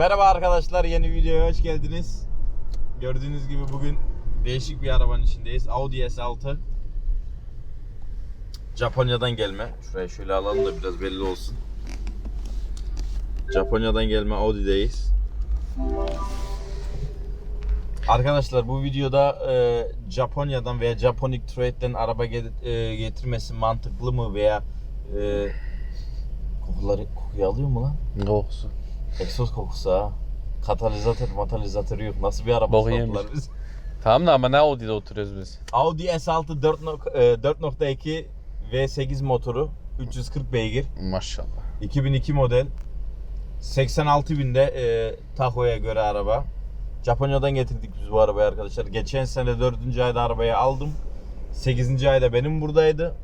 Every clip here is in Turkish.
Merhaba arkadaşlar yeni videoya hoş geldiniz. Gördüğünüz gibi bugün değişik bir arabanın içindeyiz. Audi S6. Japonya'dan gelme. Şuraya şöyle alalım da biraz belli olsun. Japonya'dan gelme Audi'deyiz. Arkadaşlar bu videoda e, Japonya'dan veya Japonic Trade'den araba ge- e, getirmesi mantıklı mı veya e, kokuları kokuyu alıyor mu lan? Olsun? Egzoz kokusu ha. Katalizatör matalizatörü yok. Nasıl bir araba Bok soktular yemiş. biz? Tamam da ama ne Audi'de oturuyoruz biz? Audi S6 4 nok- e, 4.2 V8 motoru 340 beygir Maşallah. 2002 model 86 binde e, Tahoe'ya göre araba. Japonya'dan getirdik biz bu arabayı arkadaşlar. Geçen sene 4. ayda arabayı aldım. 8. ayda benim buradaydı.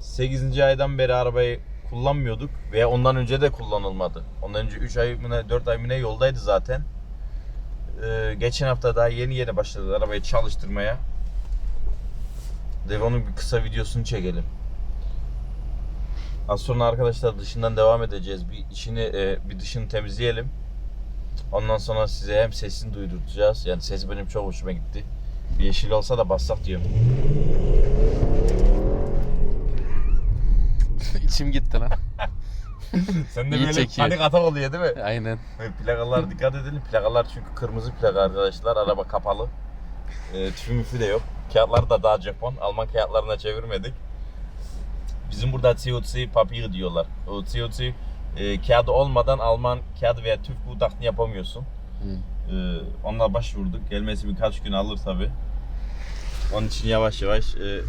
8. aydan beri arabayı kullanmıyorduk veya ondan önce de kullanılmadı. Ondan önce 3 ay mı ne 4 ay mı ne yoldaydı zaten. Ee, geçen hafta daha yeni yeni başladı arabayı çalıştırmaya. Devon'un bir kısa videosunu çekelim. Az sonra arkadaşlar dışından devam edeceğiz. Bir içini e, bir dışını temizleyelim. Ondan sonra size hem sesini duyduracağız. Yani sesi benim çok hoşuma gitti. Bir yeşil olsa da bassak diyorum. İçim gitti lan. Sen de İyi böyle çekiyor. panik atak oluyor değil mi? Aynen. Ve Plakalar dikkat edelim. Plakalar çünkü kırmızı plaka arkadaşlar. Araba kapalı. E, tüfü müfü de yok. Kağıtlar da daha Japon. Alman kağıtlarına çevirmedik. Bizim burada CO2 papiri diyorlar. O CO2 e, kağıdı olmadan Alman kağıdı veya tüf buğdaklığını yapamıyorsun. Hı. E, onunla başvurduk. Gelmesi birkaç gün alır tabi. Onun için yavaş yavaş e,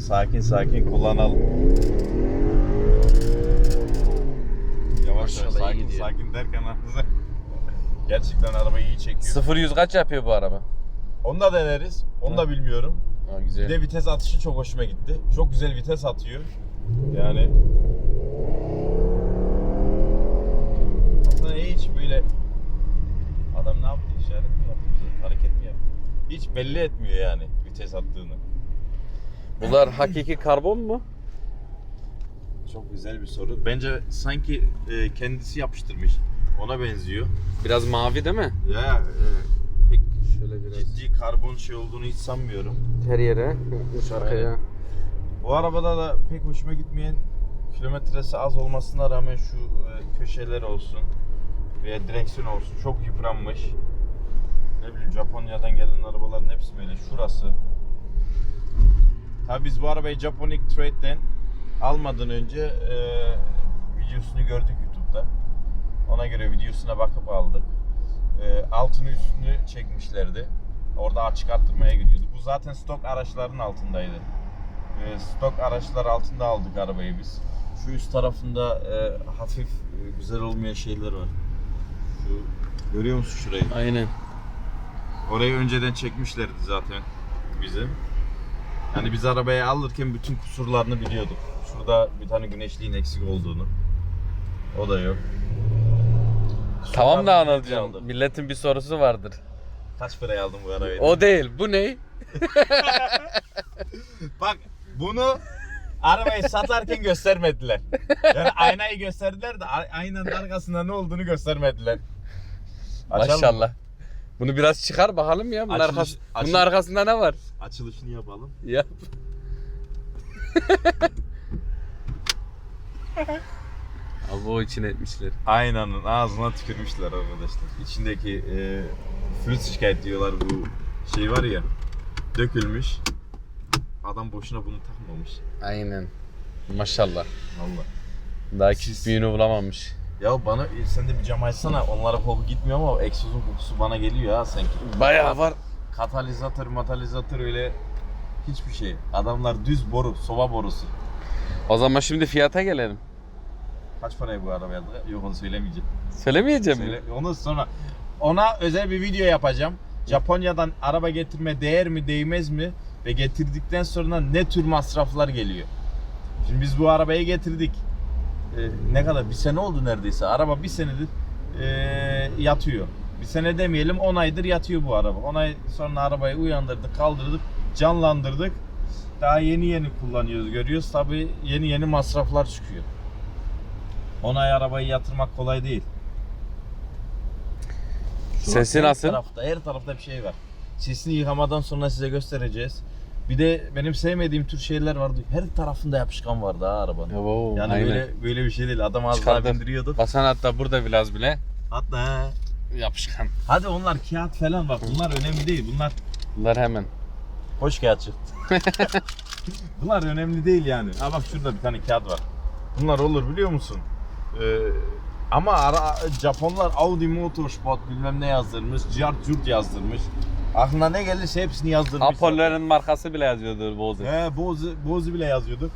sakin sakin kullanalım. Yavaş Maşallah, iyi sakin gidiyor. sakin derken ağzı- Gerçekten arabayı iyi çekiyor. 0 100 kaç yapıyor bu araba? Onu da deneriz. Onu da bilmiyorum. Ha Bir güzel. de vites atışı çok hoşuma gitti. Çok güzel vites atıyor. Yani aslında hiç böyle adam ne yaptı? İşaret mi yaptı bize? Hareket mi yaptı? Hiç belli etmiyor yani vites attığını. Bunlar hakiki karbon mu? Çok güzel bir soru. Bence sanki e, kendisi yapıştırmış. Ona benziyor. Biraz mavi değil mi? Ya e, pek Şöyle ciddi karbon şey olduğunu hiç sanmıyorum. Her yere yapmış arkaya. Bu arabada da pek hoşuma gitmeyen kilometresi az olmasına rağmen şu e, köşeler olsun veya direksiyon olsun çok yıpranmış. Ne bileyim Japonya'dan gelen arabaların hepsi böyle. Şurası. Tabi biz bu arabayı Japonic Trade'den almadan önce e, videosunu gördük YouTube'da. Ona göre videosuna bakıp aldık. E, altını üstünü çekmişlerdi. Orada açık arttırmaya gidiyordu. Bu zaten stok araçların altındaydı. E, stok araçlar altında aldık arabayı biz. Şu üst tarafında e, hafif e, güzel olmayan şeyler var. Şu görüyor musun şurayı? Aynen. Orayı önceden çekmişlerdi zaten bizim. Yani biz arabayı alırken bütün kusurlarını biliyorduk. Şurada bir tane güneşliğin eksik olduğunu. O da yok. Tamam da Kusurlarını anlatacağım. aldık. Milletin bir sorusu vardır. Kaç paraya aldın bu arabayı? O değil. Bu ne? Bak bunu arabayı satarken göstermediler. Yani aynayı gösterdiler de a- aynanın arkasında ne olduğunu göstermediler. Açalım mı? Maşallah. Bunu biraz çıkar bakalım ya. Bunun, Açılış- arkası, bunun açılış- arkasında ne var? Açılışını yapalım. Yap. Abi o için etmişler. Aynanın ağzına tükürmüşler arkadaşlar. İçindeki e, flüt şikayet diyorlar bu şey var ya dökülmüş. Adam boşuna bunu takmamış. Aynen. Maşallah. Valla. Daha Siz- küçük büyüğünü bulamamış. Ya bana e, sen de bir cam açsana. Onlara koku gitmiyor ama egzozun kokusu bana geliyor ha sanki. Bayağı var. Katalizatör, matalizatör öyle hiçbir şey. Adamlar düz boru, soba borusu. O zaman şimdi fiyata gelelim. Kaç paraya bu araba aldı? Yok onu söylemeyeceğim. Söylemeyeceğim mi? Söyle, onu sonra ona özel bir video yapacağım. Japonya'dan araba getirme değer mi değmez mi ve getirdikten sonra ne tür masraflar geliyor. Şimdi biz bu arabayı getirdik. Ee, ne kadar bir sene oldu neredeyse. Araba bir senedir ee, yatıyor. Bir sene demeyelim 10 aydır yatıyor bu araba. 10 ay sonra arabayı uyandırdık, kaldırdık, canlandırdık. Daha yeni yeni kullanıyoruz, görüyoruz. Tabii yeni yeni masraflar çıkıyor. 10 ay arabayı yatırmak kolay değil. Sesi her nasıl? Tarafta, her tarafta bir şey var. Sesini yıkamadan sonra size göstereceğiz. Bir de benim sevmediğim tür şeyler vardı. Her tarafında yapışkan vardı ha arabanın. Oo, Yani aynen. böyle böyle bir şey değil. Adam az daha bindiriyordu. Basan hatta burada biraz bile Hatta yapışkan. hadi onlar kağıt falan bak. Bunlar önemli değil. Bunlar Bunlar hemen. Hoş kağıt çıktı. Bunlar önemli değil yani. Ha bak şurada bir tane kağıt var. Bunlar olur biliyor musun? Ee, ama ara, Japonlar Audi Motorsport bilmem ne yazdırmış, Cart Curt yazdırmış. Aklına ne gelirse hepsini yazdırmış. Apollo'nun markası bile yazıyordur Boğazı. He, Bozu, Bozu bile yazıyordu.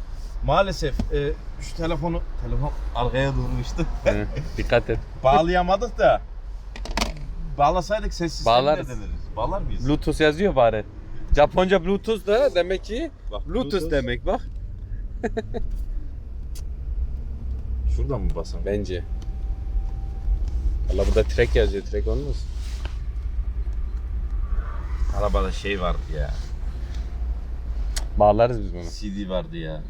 Maalesef e, şu telefonu, telefon arkaya durmuştu. Hı, Dikkat et. Bağlayamadık da. Bağlasaydık ses sistemi Bağlarız. deneriz. Bağlar mıyız? Bluetooth yazıyor bari. Japonca Bluetooth da demek ki Bak, Bluetooth demek bak. Şuradan mı basalım? Bence. Valla burada track yazıyor. Track olmaz. Arabada şey vardı ya. Bağlarız biz bunu. CD vardı ya.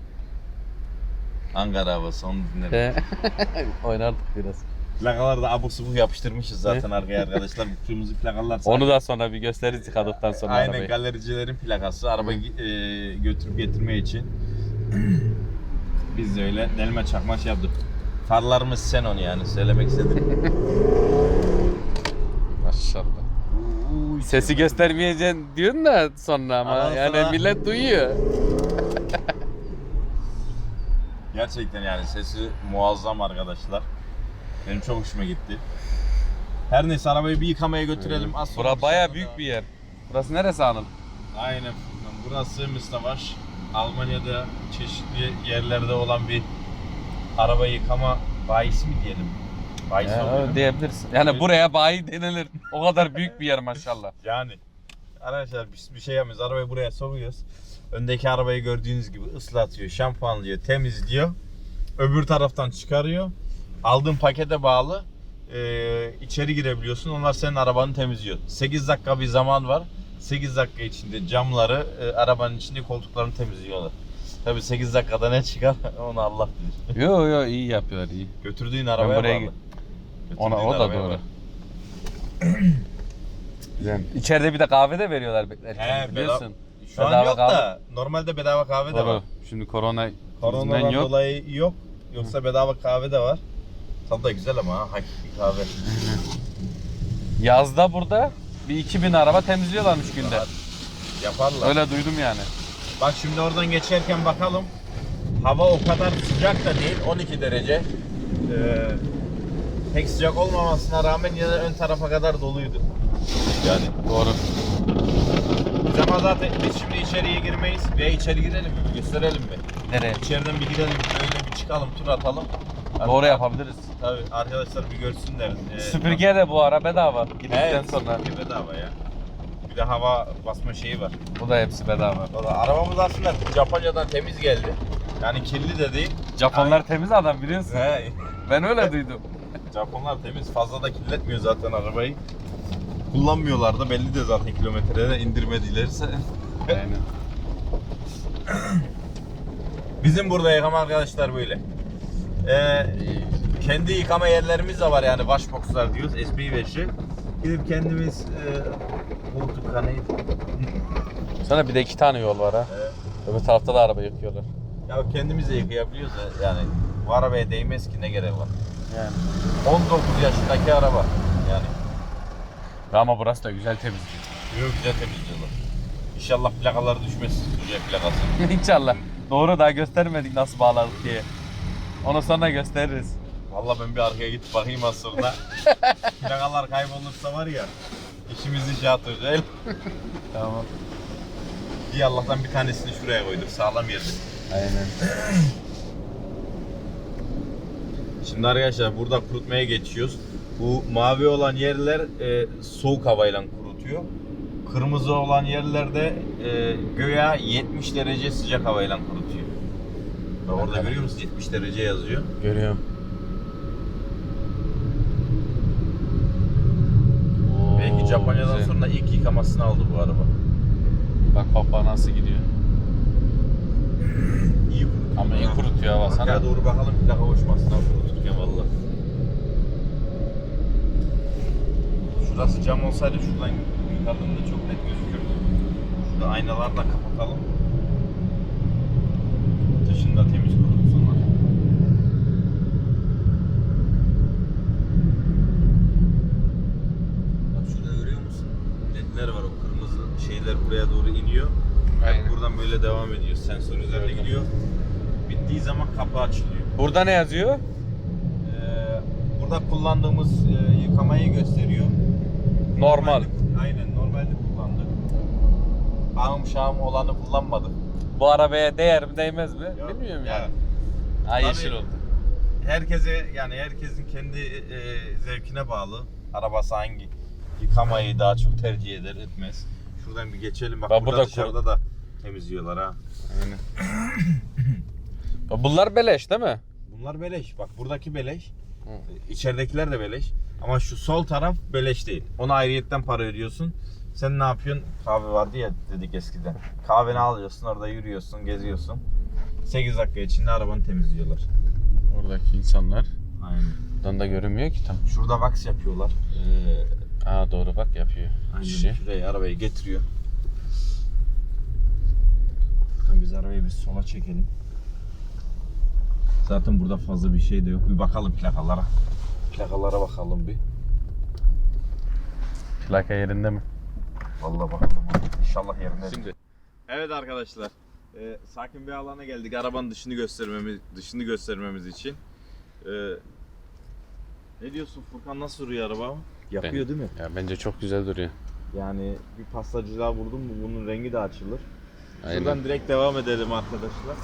Ankara havası onu dinlerim. Oynardık biraz. Plakaları da abuk subuk yapıştırmışız zaten arkaya arkadaşlar. Kırmızı plakalar Onu da sonra bir gösteririz yıkadıktan sonra Aynen arabayı. galericilerin plakası. Araba e, götürüp getirme için. Biz de öyle delme çakma şey yaptık. Farlarımız sen onu yani söylemek istedim. Maşallah. Sesi göstermeyeceksin diyorsun da sonra ama Ondan yani sonra- millet duyuyor. Gerçekten yani sesi muazzam arkadaşlar. Benim çok hoşuma gitti. Her neyse arabayı bir yıkamaya götürelim. Az sonra Bura baya dışarıda büyük da- bir yer. Burası neresi Anıl? Aynen. Burası Mustavaş. Almanya'da çeşitli yerlerde olan bir araba yıkama bayisi mi diyelim? Bayisi oluyor. Ya, diyebilirsin. Yani buraya bayi denilir. O kadar büyük bir yer maşallah. Yani arkadaşlar biz bir şey yapmıyoruz. Arabayı buraya sokuyoruz. Öndeki arabayı gördüğünüz gibi ıslatıyor, şampuanlıyor, temizliyor. Öbür taraftan çıkarıyor. Aldığın pakete bağlı ee, içeri girebiliyorsun. Onlar senin arabanı temizliyor. 8 dakika bir zaman var. 8 dakika içinde camları, e, arabanın içinde koltuklarını temizliyorlar. Tabii 8 dakikada ne çıkar onu Allah bilir. Yo yo iyi yapıyorlar iyi. Götürdüğün arabaya buraya bağlı. Ona o da doğru. Güzel. İçeride bir de kahve de veriyorlar beklerken He, biliyorsun. Şu an Bedava yok kahve. da normalde bedava kahve de var. Doğru. Şimdi korona Koronadan yüzünden yok. dolayı yok. Yoksa bedava kahve de var. Tadı da güzel ama ha, hakiki kahve. Yazda burada bir 2000 araba temizliyorlarmış günde. Rahat. Yaparlar. Öyle duydum yani. Bak şimdi oradan geçerken bakalım. Hava o kadar sıcak da değil. 12 derece. Ee, pek sıcak olmamasına rağmen yine ön tarafa kadar doluydu. Yani Doğru. biz ama zaten biz şimdi içeriye girmeyiz. Veya içeri girelim mi? Bir gösterelim mi? Nereye? İçeriden bir girelim, böyle bir çıkalım, tur atalım. Doğru yapabiliriz. Tabii arkadaşlar bir görsünler. Ee, Süpürge de bu ara bedava. Gittikten Evet, sonra. süpürge bedava ya. Bir de hava basma şeyi var. Bu da hepsi bedava. Valla arabamız aslında Japonya'dan temiz geldi. Yani kirli de değil. Japonlar temiz adam biliyorsun. He, Ben öyle duydum. Japonlar temiz. Fazla da kirletmiyor zaten arabayı. Kullanmıyorlar da belli de zaten kilometrede indirmedilerse. Aynen. Bizim burada yıkama arkadaşlar böyle. Ee, kendi yıkama yerlerimiz de var yani washboxlar diyoruz. SB5'i. Gidip kendimiz e, koltuk hani Sonra bir de iki tane yol var ha. e, Öbür tarafta da araba yıkıyorlar. Ya kendimiz de yıkayabiliyoruz yani bu arabaya değmez ki ne gerek var. Yani. 19 yaşındaki araba yani. Ama burası da güzel temizliyor. Yok güzel temizliyorlar. İnşallah plakalar düşmez Türkiye plakası. İnşallah. Doğru daha göstermedik nasıl bağladık diye. Onu sonra gösteririz. Vallahi ben bir arkaya gidip bakayım az sonra. plakalar kaybolursa var ya işimizi şey atacağız. Tamam. İyi Allah'tan bir tanesini şuraya koyduk sağlam yerde. Aynen. Şimdi arkadaşlar burada kurutmaya geçiyoruz. Bu mavi olan yerler e, soğuk havayla kurutuyor. Kırmızı olan yerlerde e, göya 70 derece sıcak havayla kurutuyor. Bak orada Evet. görüyor musun 70 derece yazıyor. Görüyorum. Belki Japonya'dan sonra ilk yıkamasını aldı bu araba. Bak baba nasıl gidiyor. İyi kurutuyor. Ama iyi kurutuyor hava sana. Arkaya doğru bakalım plaka uçmasın ha kuruturken valla. Şurası cam olsaydı şuradan yukarıdan da çok net gözükürdü. Şurada aynaları da kapatalım. Dışını da temiz kurulur sonra. Bak şurada görüyor musun? Ledler var o kırmızı şeyler buraya doğru iniyor. Aynen. Buradan böyle devam ediyor. Sensör üzerinde Gördüm. gidiyor. Bittiği zaman kapı açılıyor. Burada ne yazıyor? Ee, burada kullandığımız e, yıkamayı gösteriyor. Normal. Aynen normalde kullandık. Ağım şağım olanı kullanmadık. Bu arabaya değer mi değmez mi? Yok, Bilmiyorum yani. Tabii. yeşil oldu. Herkese yani herkesin kendi e, zevkine bağlı. Arabası hangi yıkamayı daha çok tercih eder etmez. Şuradan bir geçelim. Bak, Bak burada burada dışarıda da temizliyorlar ha. Aynen. Bunlar beleş değil mi? Bunlar beleş. Bak buradaki beleş. İçeridekiler de beleş. Ama şu sol taraf beleş değil. Ona ayrıyetten para ödüyorsun. Sen ne yapıyorsun? Kahve vardı ya dedik eskiden. Kahveni alıyorsun orada yürüyorsun, geziyorsun. 8 dakika içinde arabanı temizliyorlar. Oradaki insanlar. Aynen. Buradan da görünmüyor ki tam. Şurada wax yapıyorlar. Ee, Aa doğru bak yapıyor. aynen Şişi. şuraya arabayı getiriyor. Bakın biz arabayı bir sola çekelim. Zaten burada fazla bir şey de yok. Bir bakalım plakalara. Plakalara bakalım bir. Plaka yerinde mi? Vallahi bakalım. İnşallah yerinde. Şimdi. Evet arkadaşlar. e, sakin bir alana geldik. Arabanın dışını göstermemiz dışını göstermemiz için. E, ne diyorsun Furkan nasıl duruyor araba? Yapıyor değil mi? Ya bence çok güzel duruyor. Yani bir pastacılığa vurdum mu bunun rengi de açılır. Aynen. Şuradan direkt devam edelim arkadaşlar.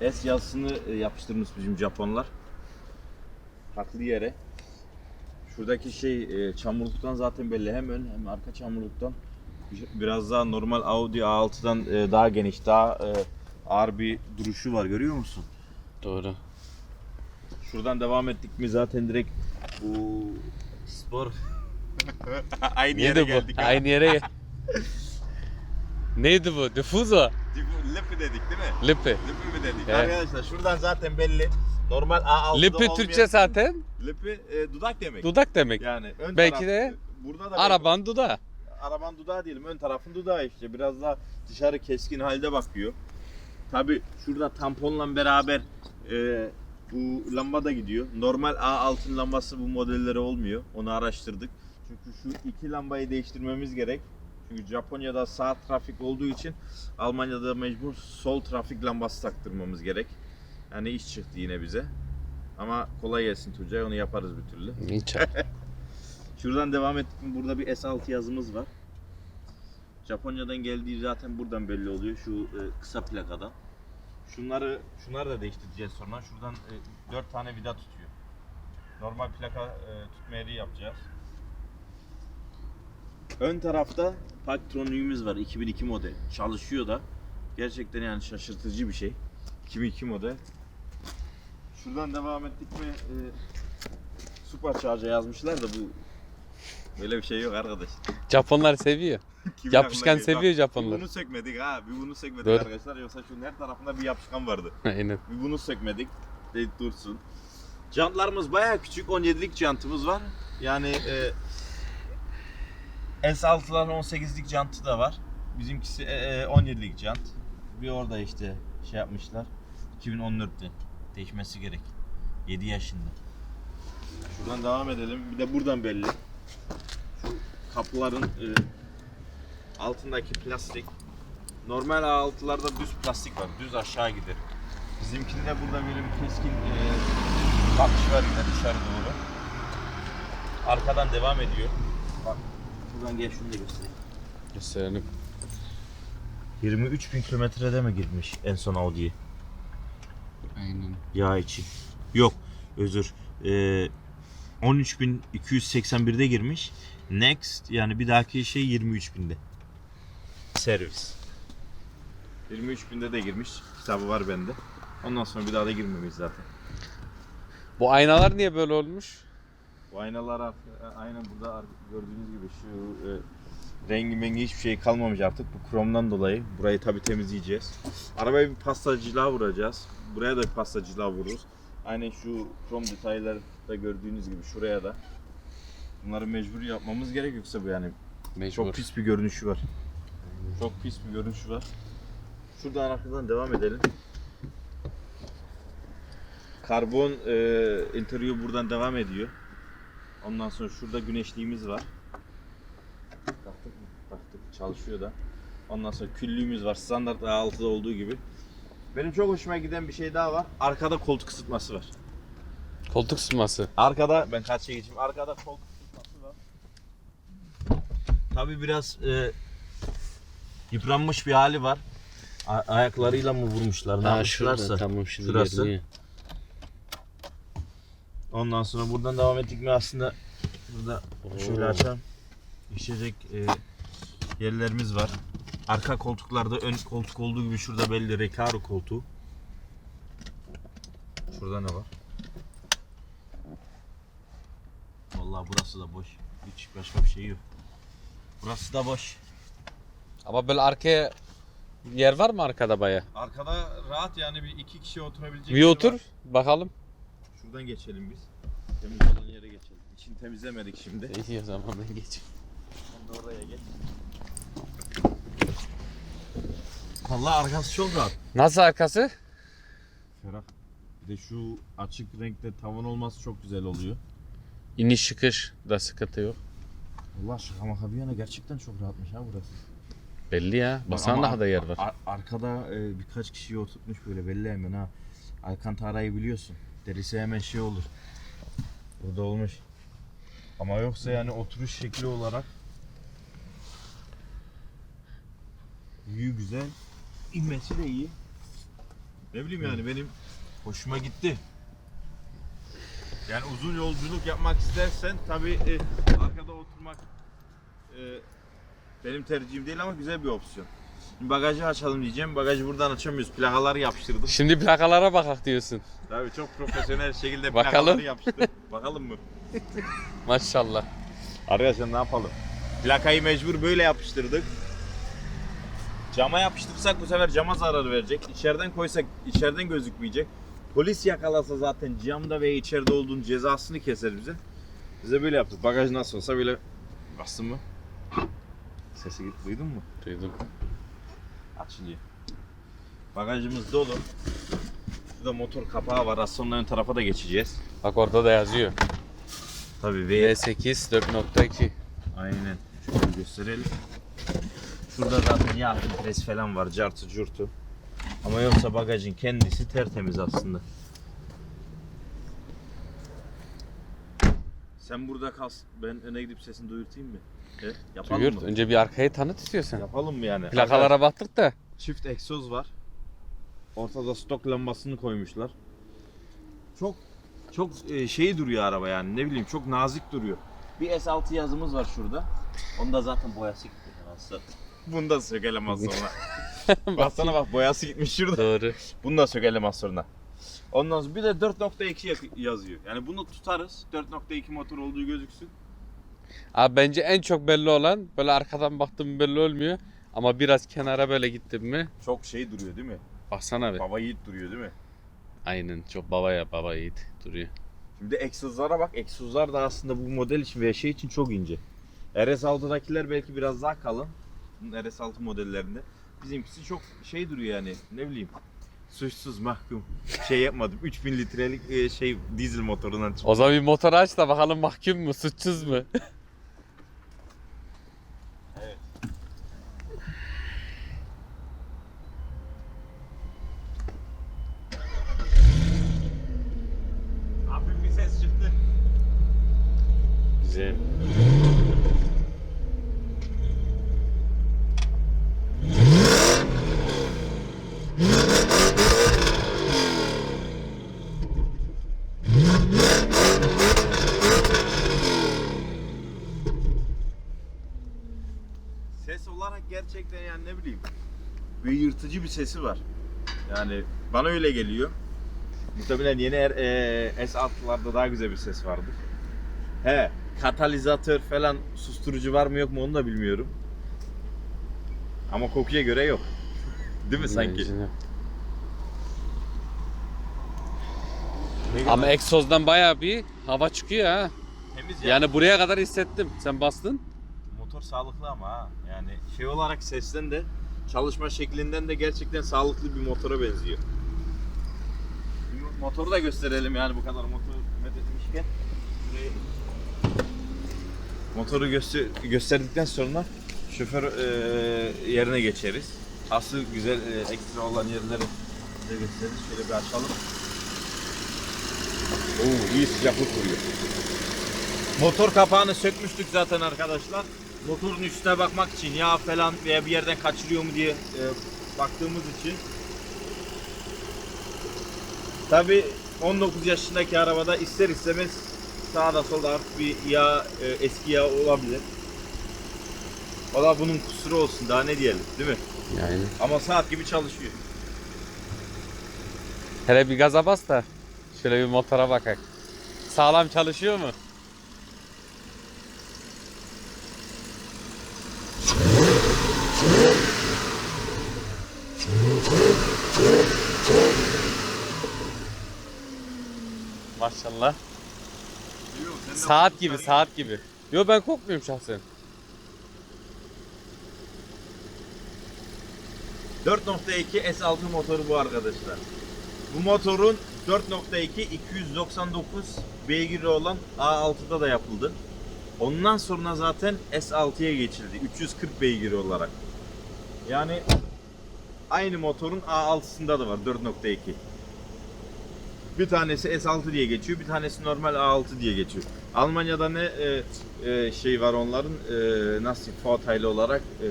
S yazısını e, yapıştırmış bizim Japonlar. Haklı yere. Şuradaki şey e, çamurluktan zaten belli. Hem ön hem arka çamurluktan. Bir- Biraz daha normal Audi A6'dan e, daha geniş, daha ağır bir duruşu var görüyor musun? Doğru. Şuradan devam ettik mi zaten direkt bu spor aynı yere Neydi geldik. bu? ha. Aynı yere. Neydi bu? Diffuso. Lipi dedik değil mi? Lipi. Lipi mi dedik? Evet. Arkadaşlar şuradan zaten belli. Normal A6'da Lipi olmayan- Türkçe zaten. Lipi e, dudak demek. Dudak demek. Yani ön Belki taraf- de burada da Araban dudağı. araban dudağı diyelim. Ön tarafın dudağı işte. Biraz daha dışarı keskin halde bakıyor. Tabi şurada tamponla beraber e, bu lamba da gidiyor. Normal A6'ın lambası bu modellere olmuyor. Onu araştırdık. Çünkü şu iki lambayı değiştirmemiz gerek. Çünkü Japonya'da sağ trafik olduğu için Almanya'da mecbur sol trafik lambası taktırmamız gerek. Yani iş çıktı yine bize. Ama kolay gelsin Tuncay onu yaparız bir türlü. Hiç. Şuradan devam ettik mi burada bir S6 yazımız var. Japonya'dan geldiği zaten buradan belli oluyor şu e, kısa plakada. Şunları şunları da değiştireceğiz sonra. Şuradan 4 tane vida tutuyor. Normal plaka e, tutma yeri yapacağız. Ön tarafta Parktroniğimiz var 2002 model. Çalışıyor da. Gerçekten yani şaşırtıcı bir şey. 2002 model. Şuradan devam ettik mi e, Supercharger yazmışlar da bu böyle bir şey yok arkadaş. Japonlar seviyor. Kimin Yapışkan aklına geliyor? seviyor Bak, Japonlar. Bir bunu sökmedik ha, bir bunu sökmedik Doğru. arkadaşlar. Yoksa şunun her tarafında bir yapışkan vardı. Aynen. Bir bunu sökmedik. De dursun. Jantlarımız bayağı küçük. 17'lik jantımız var. Yani e, S6'ların 18'lik jantı da var. Bizimkisi e, e, 17'lik jant. Bir orada işte şey yapmışlar. 2014'te değişmesi gerek. 7 yaşında. Şuradan devam edelim. Bir de buradan belli. Şu kapıların e, altındaki plastik. Normal A6'larda düz plastik var. Düz aşağı gider. Bizimkinde burada böyle keskin e, bakış var yine dışarı doğru. Arkadan devam ediyor. Buradan gel şunu da göstereyim. Gösterelim. 23 bin kilometrede mi girmiş en son Audi'ye? Aynen. Yağ için. Yok özür. Ee, 13.281'de girmiş. Next yani bir dahaki şey 23.000'de. Servis. 23.000'de de girmiş. Kitabı var bende. Ondan sonra bir daha da girmemiş zaten. Bu aynalar niye böyle olmuş? Bu aynalar ar- aynen burada gördüğünüz gibi şu e, rengi mengi hiçbir şey kalmamış artık bu kromdan dolayı. Burayı tabi temizleyeceğiz. Arabaya bir pastacılığa vuracağız. Buraya da bir pastacılığa vururuz. Aynen şu krom detayları da gördüğünüz gibi şuraya da. Bunları mecbur yapmamız gerek yoksa bu yani Mecbur. çok pis bir görünüşü var. Çok pis bir görünüşü var. Şuradan arkadan devam edelim. Karbon e, interior buradan devam ediyor. Ondan sonra şurada güneşliğimiz var. Taktık mı? Taktık. Çalışıyor da. Ondan sonra küllüğümüz var. Standart A6'da olduğu gibi. Benim çok hoşuma giden bir şey daha var. Arkada koltuk ısıtması var. Koltuk ısıtması. Arkada ben karşıya geçeyim. Arkada koltuk ısıtması var. Tabi biraz e, yıpranmış bir hali var. A- ayaklarıyla mı vurmuşlar? Ne yapmışlarsa. tamam şimdi Şurası. görünüyor. Ondan sonra buradan devam ettik mi aslında burada şöyle Oo. açalım. İçecek e, yerlerimiz var. Arka koltuklarda ön koltuk olduğu gibi şurada belli Recaro koltuğu. Şurada ne var? Vallahi burası da boş. Hiç başka bir şey yok. Burası da boş. Ama böyle arkaya yer var mı arkada baya? Arkada rahat yani bir iki kişi oturabilecek Bir yer otur var. bakalım. Şuradan geçelim biz. Temiz olan yere geçelim. İçini temizlemedik şimdi. İyi o zaman ben geçeyim. Sen de oraya geç. Vallahi arkası çok rahat. Nasıl arkası? Ferah. Bir de şu açık renkte tavan olması çok güzel oluyor. İniş çıkış da sıkıntı yok. Allah şaka maka bir yana gerçekten çok rahatmış ha burası. Belli ya. Baksana Ama ne kadar yer var. ar- arkada e, birkaç kişiyi oturtmuş böyle belli hemen ha. Alcantara'yı biliyorsun. Derisi hemen şey olur. Burada olmuş. Ama yoksa yani oturuş şekli olarak Büyü güzel. İnmesi de iyi. Ne bileyim yani benim hoşuma gitti. Yani uzun yolculuk yapmak istersen tabi arkada oturmak e, benim tercihim değil ama güzel bir opsiyon. Şimdi bagajı açalım diyeceğim. Bagajı buradan açamıyoruz. Plakaları yapıştırdım. Şimdi plakalara bakak diyorsun. Tabii çok profesyonel şekilde Bakalım. plakaları yapıştırdım. Bakalım mı? Maşallah. Arkadaşlar ne yapalım? Plakayı mecbur böyle yapıştırdık. Cama yapıştırsak bu sefer cama zarar verecek. İçeriden koysak içeriden gözükmeyecek. Polis yakalasa zaten camda ve içeride olduğun cezasını keser bize. Bize böyle yaptık. Bagaj nasıl olsa böyle bastın mı? Sesi git duydun mu? Duydum. Açılıyor. Bagajımız dolu. Şurada motor kapağı var. Az sonra ön tarafa da geçeceğiz. Bak orada da yazıyor. Tabii V V8 4.2. Aynen. Şöyle gösterelim. Şurada zaten yağ filtresi falan var. Cartı curtu. Ama yoksa bagajın kendisi tertemiz aslında. Sen burada kal. Ben öne gidip sesini duyurtayım mı? He? Yapalım Duyur. mı? Önce bir arkayı tanıt istiyorsan. Yapalım mı yani? Plakalara baktık da. Çift egzoz var. Ortada stok lambasını koymuşlar. Çok çok e, şey duruyor araba yani ne bileyim çok nazik duruyor. Bir S6 yazımız var şurada. Onda zaten boyası gitti. Aslında. Bunu da sökelim az sonra. Baksana bak boyası gitmiş şurada. Doğru. Bunu da sökelim az sonra. Ondan sonra bir de 4.2 yak- yazıyor. Yani bunu tutarız. 4.2 motor olduğu gözüksün. Abi bence en çok belli olan böyle arkadan baktım belli olmuyor. Ama biraz kenara böyle gittim mi? Çok şey duruyor değil mi? Baksana bir. Baba yiğit duruyor değil mi? Aynen çok baba ya baba yiğit duruyor. Şimdi egzozlara bak. Egzozlar da aslında bu model için veya şey için çok ince. RS6'dakiler belki biraz daha kalın. Bunun RS6 modellerinde. Bizimkisi çok şey duruyor yani ne bileyim. Suçsuz mahkum. Şey yapmadım. 3000 litrelik e, şey dizel motorundan çıktı. O zaman bir motor aç da bakalım mahkum mu suçsuz mu? Hafif bir ses çıktı. Güzel. Ses olarak gerçekten yani ne bileyim. Bir yırtıcı bir sesi var. Yani bana öyle geliyor. Muhtemelen yeni er, e, S6'larda daha güzel bir ses vardır. He, katalizatör falan susturucu var mı yok mu onu da bilmiyorum. Ama kokuya göre yok. Değil mi sanki? Benzin. Ne Ama egzozdan bayağı bir hava çıkıyor ha. temiz ya. Yani buraya kadar hissettim. Sen bastın. Motor sağlıklı ama ha. Yani şey olarak sesten de çalışma şeklinden de gerçekten sağlıklı bir motora benziyor. Motoru da gösterelim yani bu kadar motor methetmişken. Şurayı- Motoru göster gösterdikten sonra şoför e, yerine geçeriz. Asıl güzel e, ekstra olan yerleri de gösteririz. Şöyle bir açalım. Oo, iyi sıcaklık vuruyor. Motor kapağını sökmüştük zaten arkadaşlar. Motorun üstüne bakmak için yağ falan veya bir yerden kaçırıyor mu diye e, baktığımız için. Tabi 19 yaşındaki arabada ister istemez sağda solda hafif bir yağ, e, eski yağ olabilir. Da bunun kusuru olsun daha ne diyelim değil mi? Yani. Ama saat gibi çalışıyor. Hele bir gaza bas da şöyle bir motora bakak. Sağlam çalışıyor mu? Maşallah. Saat gibi, saat gibi. Yo ben kokmuyorum şahsen. 4.2 S6 motoru bu arkadaşlar. Bu motorun 4.2 299 beygiri olan A6'da da yapıldı. Ondan sonra zaten S6'ya geçildi 340 beygiri olarak. Yani aynı motorun A6'sında da var 4.2. Bir tanesi S6 diye geçiyor, bir tanesi normal A6 diye geçiyor. Almanya'da ne e, e, şey var onların e, nasıl Vorteile olarak e,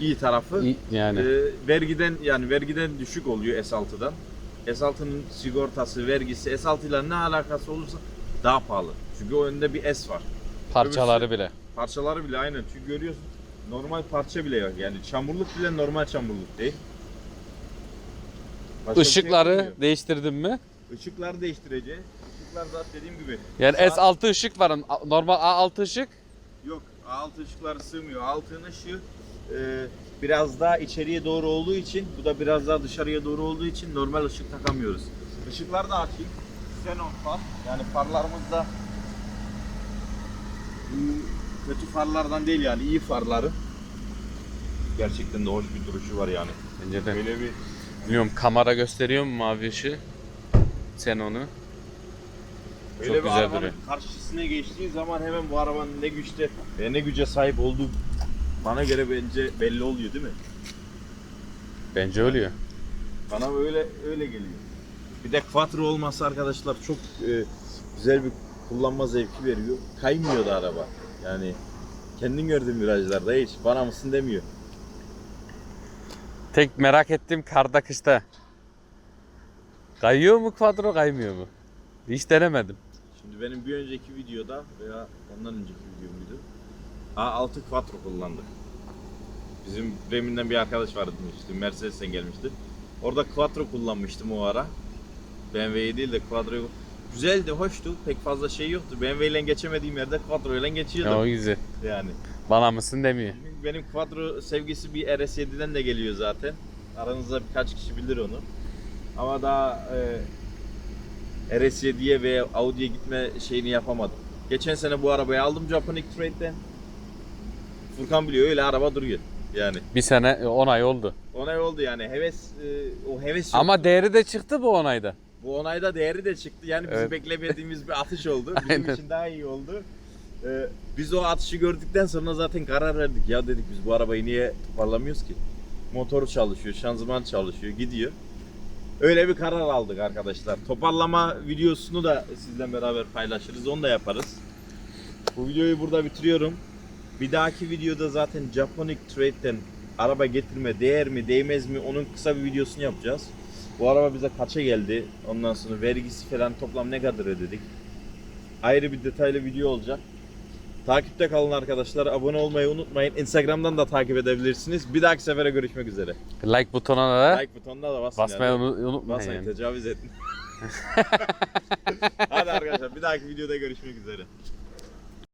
iyi tarafı. İyi, Yani. Ee, vergiden yani vergiden düşük oluyor S6'dan. S6'nın sigortası, vergisi S6 ile ne alakası olursa daha pahalı. Çünkü o önünde bir S var. Parçaları bile. Parçaları bile aynen. Çünkü görüyorsun normal parça bile yok. Yani çamurluk bile normal çamurluk değil. Başka bir şey Işıkları yapmıyor. değiştirdin mi? Işıkları değiştireceğiz. Işıklar da dediğim gibi. Yani Saat- S6 ışık var. Normal A6 ışık. Yok alt ışıkları sığmıyor. Altın ışığı e, biraz daha içeriye doğru olduğu için bu da biraz daha dışarıya doğru olduğu için normal ışık takamıyoruz. Işıklar da açayım. Xenon far. Yani farlarımız da kötü farlardan değil yani iyi farları. Gerçekten de hoş bir duruşu var yani. Bence de. Böyle bir Bilmiyorum kamera gösteriyor mu mavi ışığı? Sen onu. Böyle Çok bir güzel arabanın duruyor. karşısına geçtiği zaman hemen bu arabanın ne güçte ve ne güce sahip olduğu bana göre bence belli oluyor değil mi? Bence ölüyor. Bana öyle öyle geliyor. Bir de quattro olması arkadaşlar çok e, güzel bir kullanma zevki veriyor. Kaymıyor da araba. Yani kendin gördüğün virajlarda hiç bana mısın demiyor. Tek merak ettiğim karda kışta. Kayıyor mu kvadro kaymıyor mu? Hiç denemedim. Şimdi benim bir önceki videoda veya ondan önceki video muydu? A6 Quattro kullandık. Bizim Bremen'den bir arkadaş vardı işte Mercedes'ten gelmişti. Orada Quattro kullanmıştım o ara. BMW'yi değil de Quattro'yu. Güzeldi, hoştu. Pek fazla şey yoktu. BMW ile geçemediğim yerde Quattro ile Ya, o geçiyordum. güzel. Yani. Bana mısın demiyor. Benim Quattro sevgisi bir RS7'den de geliyor zaten. Aranızda birkaç kişi bilir onu. Ama daha e, RS7'ye ve Audi'ye gitme şeyini yapamadım. Geçen sene bu arabayı aldım Japonic Trade'den. Furkan biliyor öyle araba duruyor. Yani Bir sene 10 ay oldu. onay oldu yani heves e, o heves yok. Ama değeri de çıktı bu 10 ayda. bu onayda değeri de çıktı. Yani Evet. beklemediğimiz bir atış oldu. Bizim Aynen. için daha iyi oldu. Ee, biz o atışı gördükten sonra zaten karar verdik. Ya dedik biz bu arabayı niye toparlamıyoruz ki? Motor çalışıyor, şanzıman çalışıyor, gidiyor. Öyle bir karar aldık arkadaşlar. Toparlama videosunu da sizle beraber paylaşırız. Onu da yaparız. Bu videoyu burada bitiriyorum. Bir dahaki videoda zaten Japonic Trade'den araba getirme değer mi değmez mi onun kısa bir videosunu yapacağız. Bu araba bize kaça geldi? Ondan sonra vergisi falan toplam ne kadar ödedik? Ayrı bir detaylı video olacak. Takipte kalın arkadaşlar. Abone olmayı unutmayın. Instagram'dan da takip edebilirsiniz. Bir dahaki sefere görüşmek üzere. Like butonuna da Like butonuna da basın. basmayı yani. unu- unutmayın. Basmayın tecavüz etmeyin. Hadi arkadaşlar bir dahaki videoda görüşmek üzere.